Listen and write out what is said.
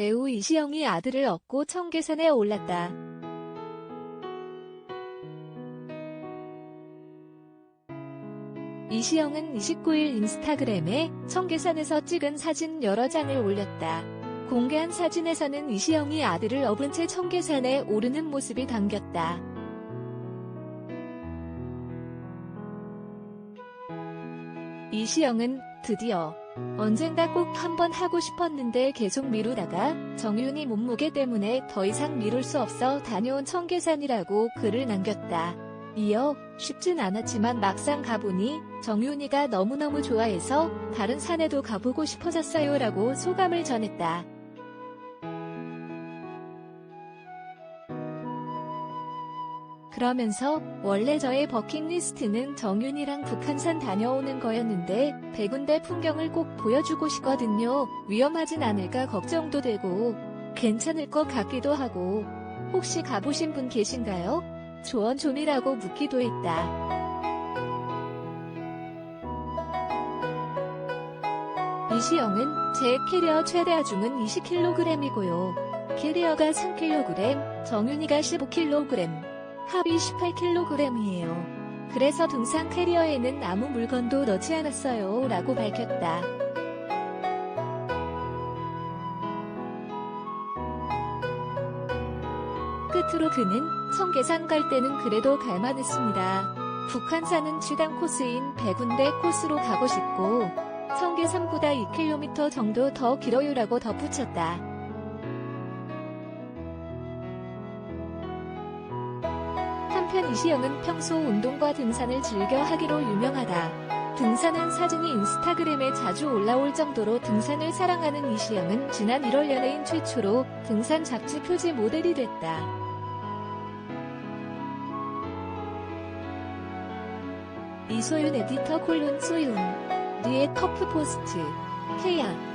배우 이시영이 아들을 얻고 청계산에 올랐다. 이시영은 29일 인스타그램에 청계산에서 찍은 사진 여러 장을 올렸다. 공개한 사진에서는 이시영이 아들을 업은 채 청계산에 오르는 모습이 담겼다. 이시영은 드디어 언젠가 꼭 한번 하고 싶었는데 계속 미루다가 정윤이 몸무게 때문에 더 이상 미룰 수 없어 다녀온 청계산이라고 글을 남겼다. 이어 쉽진 않았지만 막상 가보니 정윤이가 너무너무 좋아해서 다른 산에도 가보고 싶어졌어요 라고 소감을 전했다. 그러면서 원래 저의 버킷리스트는 정윤이랑 북한산 다녀오는 거였는데 백운대 풍경을 꼭 보여주고 싶거든요. 위험하진 않을까 걱정도 되고 괜찮을 것 같기도 하고 혹시 가보신 분 계신가요? 조언 좀이라고 묻기도 했다. 이시영은 제 캐리어 최대 하중은 20kg이고요. 캐리어가 3kg, 정윤이가 15kg, 합이 18kg이에요. 그래서 등산 캐리어에는 아무 물건도 넣지 않았어요. 라고 밝혔다. 끝으로 그는 청계산 갈 때는 그래도 갈만했습니다. 북한산은 취당 코스인 백운대 코스로 가고 싶고 청계산보다 2km 정도 더 길어요라고 덧붙였다. 한편 이시영은 평소 운동과 등산을 즐겨 하기로 유명하다. 등산한 사진이 인스타그램에 자주 올라올 정도로 등산을 사랑하는 이시영은 지난 1월 연예인 최초로 등산 잡지 표지 모델이 됐다. 이소윤 에디터 콜론 소윤 뒤에 터프 포스트 케야